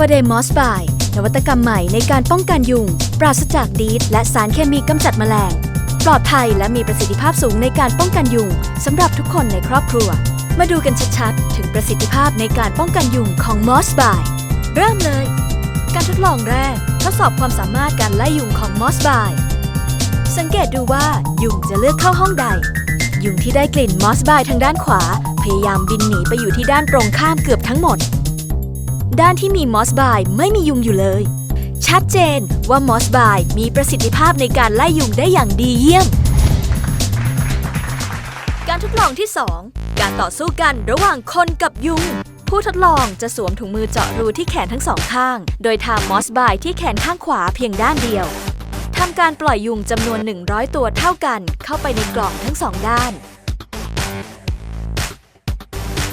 วเดมอสบาย นวัตกรรมใหม่ในการป้องกันยุง ปราศจากดีดและสารเคมีกำจัดแมลง ปลอดภัยและมีประสิทธิภาพสูงในการป้องกันยุงสำหรับทุกคนในครอบครัว มาดูกันชัดๆ ถึงประสิทธิภาพในการป้องกันยุงของมอสบาย เริ่มเลย การทดลองแรก ทดสอบความสามารถการไล่ยุงของมอสบาย สังเกตดูว่ายุงจะเลือกเข้าห้องใด ยุงที่ได้กลิ่นมอสบายทางด้านขวา พยายามบินหนีไปอยู่ที่ด้านตรงข้ามเกือบทั้งหมด ด้านที่มีมอสบายไม่มียุงอยู่เลย ชัดเจนว่ามอสบายมีประสิทธิภาพในการไล่ยุงได้อย่างดีเยี่ยม การทดลองที่ 2 การต่อสู้กันระหว่างคนกับยุง ผู้ทดลองจะสวมถุงมือเจาะรูที่แขนทั้งสองข้าง โดยทามอสบายที่แขนข้างขวาเพียงด้านเดียวทำการปล่อยยุงจำนวน 100 ตัวเท่ากันเข้าไปในกล่องทั้งสองด้าน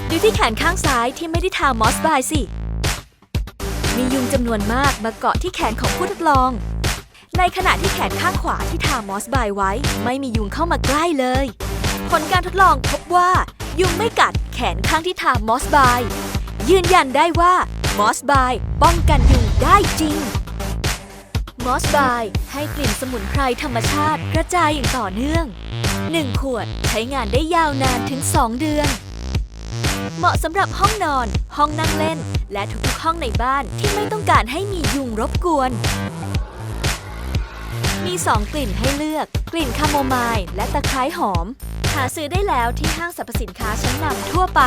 ดูที่แขนข้างซ้ายที่ไม่ได้ทามอสบายสิ มียุงจำนวนมากมาเกาะที่แขนของผู้ทดลอง ในขณะที่แขนข้างขวาที่ทามอสบายไว้ ไม่มียุงเข้ามาใกล้เลย ผลการทดลองพบว่า ยุงไม่กัดแขนข้างที่ทามอสบาย ยืนยันได้ว่ามอสบายป้องกันยุงได้จริงมอสบายให้กลิ่นสมุนไพรธรรมชาติกระจายอย่างต่อเนื่อง 1 ขวดใช้งานได้ยาวนานถึง 2 เดือน เหมาะสำหรับห้องนอน ห้องนั่งเล่น และทุกๆห้องในบ้านที่ไม่ต้องการให้มียุงรบกวน มี 2 กลิ่นให้เลือก กลิ่นคาโมไมล์และตะไคร้หอม หาซื้อได้แล้วที่ห้างสรรพสินค้าชั้นนำทั่วไป